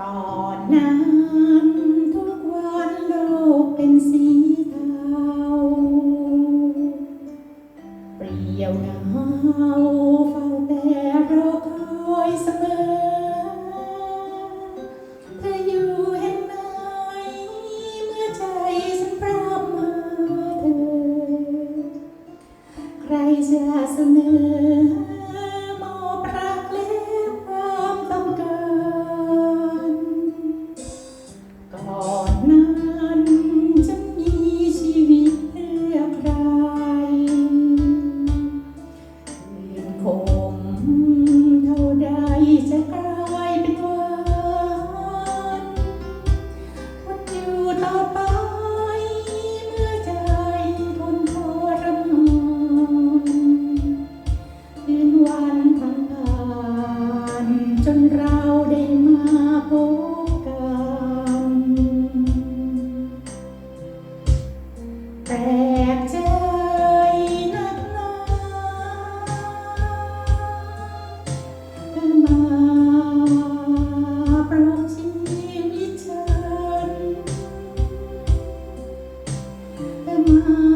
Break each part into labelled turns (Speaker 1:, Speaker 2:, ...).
Speaker 1: ก่อนนั้นทุกวันโลกเป็นสีเทาเปลี่ยวเหงาเฝ้าแต่รอคอยสัก จนเราได้มาพบกัน แปลกใจนักหนาเธอมาประชีวิตฉันเธอมา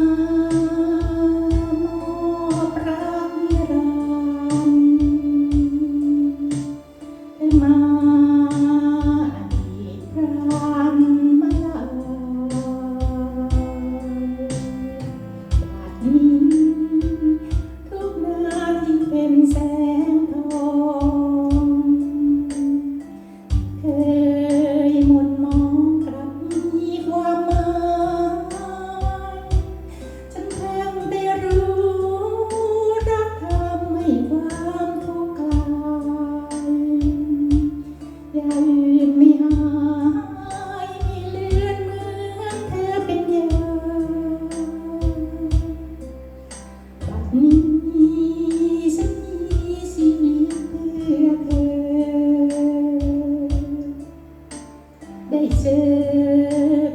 Speaker 1: ได้เจอ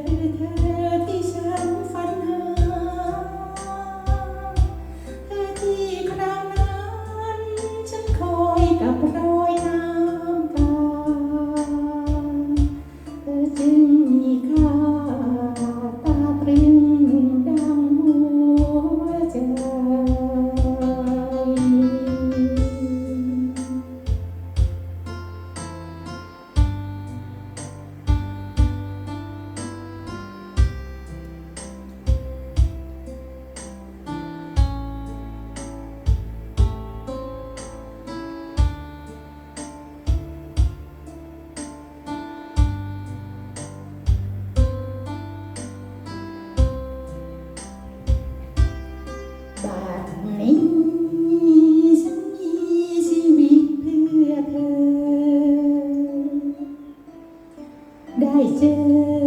Speaker 1: い